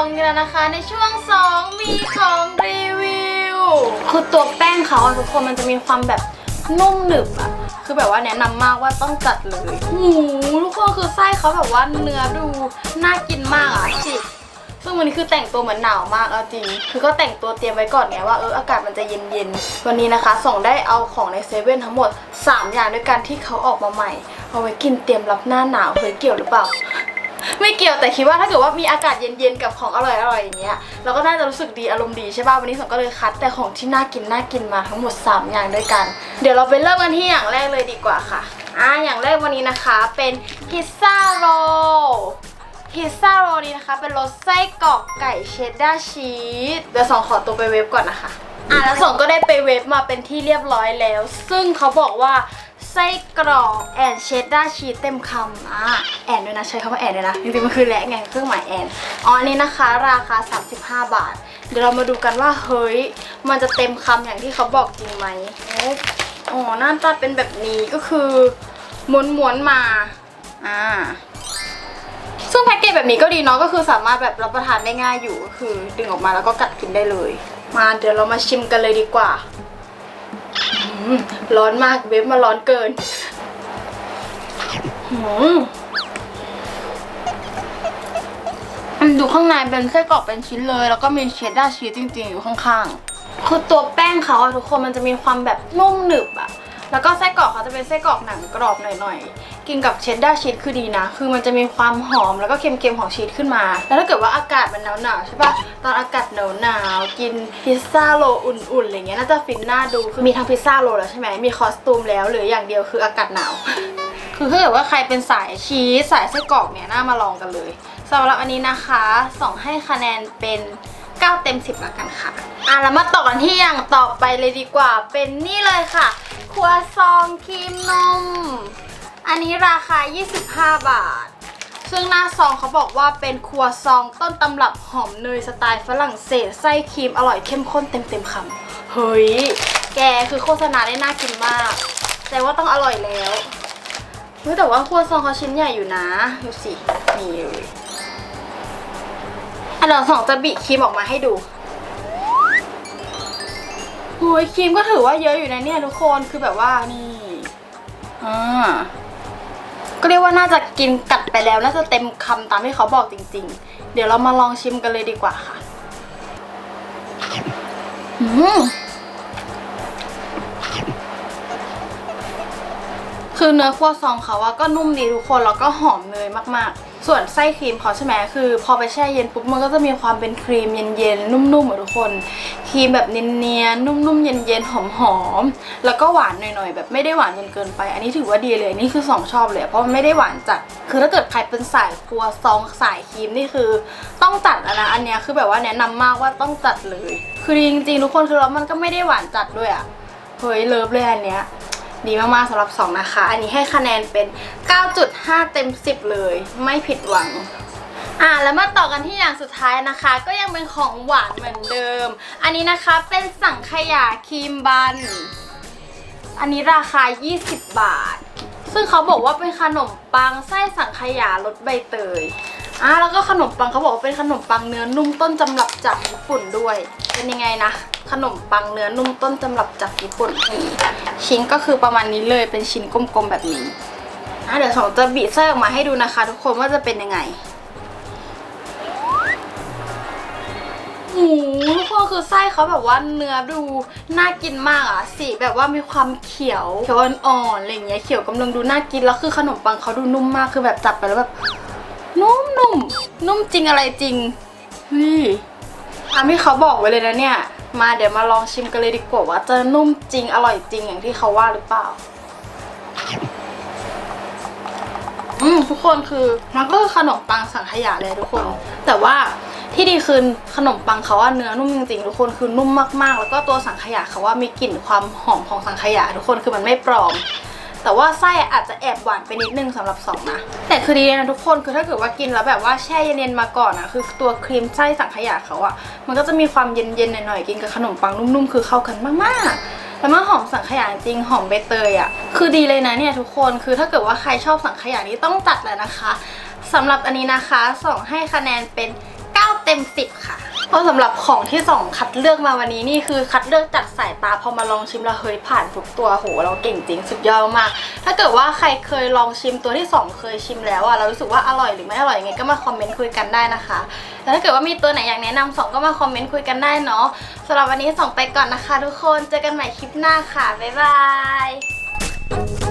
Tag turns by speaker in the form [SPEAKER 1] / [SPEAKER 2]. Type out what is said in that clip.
[SPEAKER 1] องกันแล้วนะคะ ในช่วง 2 มีของรีวิว คือตัวแป้งเขาอะทุกคนมันจะมีความแบบนุ่มหนึบอะคือแบบว่าแนะนำมากว่าต้องจัดเลยหูทุกคนคือไส้เขาแบบว่าเนื้อดูน่ากินมากอะจิกซึ่งวันนี้คือแต่งตัวเหมือนหนาวมากเอาจริง คือก็แต่งตัวเตรียมไว้ก่อนไงว่าเอออากาศมันจะเย็นๆ วันนี้นะคะส่งได้เอาของในเซเว่นทั้งหมด 3 อย่างด้วยกันที่เขาออกมาใหม่ เอาไว้กินเตรียมรับหน้าหนาวเฮ้ยเกี่ยวหรือเปล่า ไม่เกี่ยวแต่คิดว่าถ้าเกิดว่ามีอากาศเย็นๆกับของอร่อยๆอย่างเงี้ยเราก็น่าจะรู้สึกดีอารมณ์ดีใช่ป่ะวันนี้สองก็เลยคัด แต่ของที่น่ากินน่ากินมาทั้งหมด 3 อย่างด้วยกัน เดี๋ยวเราไปเริ่มกันที่อย่างแรกเลยดีกว่าค่ะอ่าอย่างแรกวันนี้นะคะเป็นพิซซ่าโรลพิซซ่าโรลนี้นะคะ เป็นรสไส้กรอกไก่เชดดาร์ชีสเดี๋ยวสองขอตัวไปเวฟก่อนนะคะอะแล้วสองก็ได้ไปเวฟมาเป็นที่เรียบร้อยแล้ว ซึ่งเขาบอกว่า ไส้กรอกแอนเชดด้าชีสเต็มคำอะแอนด้วยนะใช้คำว่าแอนด้วยนะจริงๆมันคือแหละไงเครื่องหมายแอนอ๋ออันนี้นะคะ ราคา 35 บาท เดี๋ยวเรามาดูกันว่าเฮ้ย มันจะเต็มคำอย่างที่เขาบอกจริงไหมอ๋อหน้าตาเป็นแบบนี้ก็คือม้วนๆมาอ่าซึ่งแพ็กเกจแบบนี้ก็ดีเนาะก็คือสามารถแบบรับประทานได้ง่ายอยู่ก็คือดึงออกมาแล้วก็กัดกินได้เลย มาเดี๋ยวเรามาชิมกันเลยดีกว่า ร้อนมากเว็บมาร้อนเกินมันดูข้างในเป็นไส้กรอกเป็นชิ้นเลย แล้วก็มีเชดดาร์ชีสจริง ๆ อยู่ข้างๆ คือตัวแป้งเขาอะทุกคนมันจะมีความแบบนุ่มหนึบอะ แล้วก็ไส้กรอกเขาจะเป็นไส้กรอกหนังกรอบหน่อยๆ กินกับเชดดาร์ชีสคือดีนะ คือมันจะมีความหอมแล้วก็เค็มๆของชีสขึ้นมา แล้วถ้าเกิดว่าอากาศมันหนาวๆใช่ปะตอนอากาศหนาวๆกินพิซซ่าโลอุ่นๆอะไรเงี้ยน่าจะฟินหน่าดูคือมีทั้งพิซซ่าโลแล้วใช่ไหมมีคอสตูมแล้วเหลืออย่างเดียวคืออากาศหนาวคือถ้าเกิดว่าใครเป็นสายชีสสายไส้กรอกเนี่ยน่ามาลองกันเลยสำหรับอันนี้นะคะส่องให้คะแนนเป็น 9 เต็ม 10ละกันค่ะอะแล้วมาต่อกันที่อย่างต่อไปเลยดีกว่า เป็นนี่เลยค่ะ ครัวซองครีมนม อันนี้ราคา 25 บาท ซึ่งหน้าซองเขาบอกว่าเป็นครัวซองต้นตำรับหอมเนยสไตล์ฝรั่งเศสไส้ครีมอร่อยเข้มข้นเต็มเต็มๆคำเฮ้ย แกคือโฆษณาได้น่ากินมากแต่ว่าต้องอร่อยแล้วเฮ้ยแต่ว่าครัวซองเขาชิ้นใหญ่อยู่นะ ดูสิ นี่เลย อันเดี๋ยวสองจะบีครีมออกมาให้ดูโอ้ยครีมก็ถือว่าเยอะอยู่นะเนี่ยทุกคนคือแบบว่านี่อ่าก็เรียกว่าน่าจะกินกัดไปแล้วน่าจะเต็มคำตามที่เขาบอกจริง ๆ เดี๋ยวเรามาลองชิมกันเลยดีกว่าค่ะ อืม คือเนื้อคั่วซองเขาอะก็นุ่มดีทุกคนแล้วก็หอมเนยมากๆ ส่วนไส้ครีมเขาใช่ไหมคือ พอไปแช่เย็นปุ๊บมันก็จะมีความเป็นครีมเย็นๆนุ่มๆเหมือะทุกคนครีมแบบเนียนๆนุ่มๆเย็นๆหอมๆแล้วก็หวานหน่อยๆ แบบไม่ได้หวานจนเกินไป อันนี้ถือว่าดีเลยนี่คือสองชอบเลย เพราะมันไม่ได้หวานจัด คือถ้าเกิดใครเป็นสายครัวซองสายครีมนี่คือต้องจัดนะอันเนี้ยคือแบบว่าแนะนำมากว่าต้องจัดเลย คือจริงๆทุกคนคือแล้วมันก็ไม่ได้หวานจัดด้วยอะเฮ้ยเลิฟเลยอันเนี้ย ดีมากๆสำหรับ 2 นะคะ อันนี้ให้คะแนนเป็น 9.5 เต็ม 10 เลย ไม่ผิดหวังอ่าแล้วมาต่อกันที่อย่างสุดท้ายนะคะ ก็ยังเป็นของหวานเหมือนเดิม อันนี้นะคะเป็นสังขยาครีมบัน อันนี้ราคา 20 บาท ซึ่งเขาบอกว่าเป็นขนมปังไส้สังขยารสใบเตย อ่าแล้วก็ขนมปังเขาบอกว่าเป็นขนมปังเนื้อนุ่มต้นตำรับจากญี่ปุ่นด้วย เป็นยังไงนะ ขนมปังเนื้อนุ่มต้นตำรับจากญี่ปุ่นนี่ชิ้นก็คือประมาณนี้เลยเป็นชิ้นกลมๆแบบนี้อะเดี๋ยวสองจะบีบไส้ออกมาให้ดูนะคะ ทุกคนว่าจะเป็นยังไงโอ้โหทุกคนคือไส้เขาแบบว่าเนื้อดูน่ากินมากอะสีแบบว่ามีความเขียวเขียวอ่อนๆอะไรอย่างเงี้ยเขียวกำลังดูน่ากินแล้วคือขนมปังเขาดูนุ่มมากคือแบบจับไปแล้วแบบ นุ่มนุ่มนุ่มจริงอะไรจริงนี่ตามที่เขาบอกไว้เลยนะเนี่ย มาเดี๋ยวมาลองชิมกันเลยดีกว่าว่าจะนุ่มจริงอร่อยจริงอย่างที่เขาว่าหรือเปล่า อืมทุกคนคือมันก็คือขนมปังสังขยาเลยทุกคน แต่ว่าที่ดีคือขนมปังเขาว่าเนื้อนุ่มจริงๆทุกคนคือนุ่มมากๆ แล้วก็ตัวสังขยาเขาว่ามีกลิ่นความหอมของสังขยาทุกคนคือมันไม่ปลอม แต่ว่าไส้อาจจะแอบหวานไปนิดนึงสำหรับสองนะแต่คือดีนะทุกคนคือถ้าเกิดว่ากินแล้วแบบว่าแช่เย็นๆมาก่อนอะคือตัวครีมไส้สังขยาเขาอะมันก็จะมีความเย็นๆหน่อยๆกินกับขนมปังนุ่มๆ คือเข้ากันมากๆแล้วมันหอมสังขยาจริงหอมใบเตยอะคือดีเลยนะเนี่ยทุกคนคือถ้าเกิดว่าใครชอบสังขยานี้ต้องจัดแล้วนะคะสำหรับอันนี้นะคะส่งให้คะแนนเป็น 9 เต็มต็มสิบค่ะ เพราะสำหรับของที่สองคัดเลือกมาวันนี้นี่คือคัดเลือกจากสายตาพอมาลองชิมแล้วเฮ้ยผ่านทุกตัวโหเราเก่งจริงสุดยอดมาก ถ้าเกิดว่าใครเคยลองชิมตัวที่สองเคยชิมแล้วอะเรารู้สึกว่าอร่อยหรือไม่อร่อยยังไงก็มาคอมเมนต์คุยกันได้นะคะแต่ถ้าเกิดว่ามีตัวไหนอยากแนะนำสองก็มาคอมเมนต์คุยกันได้เนาะสำหรับวันนี้สองไปก่อนนะคะ ทุกคนเจอกันใหม่คลิปหน้าค่ะบ๊ายบาย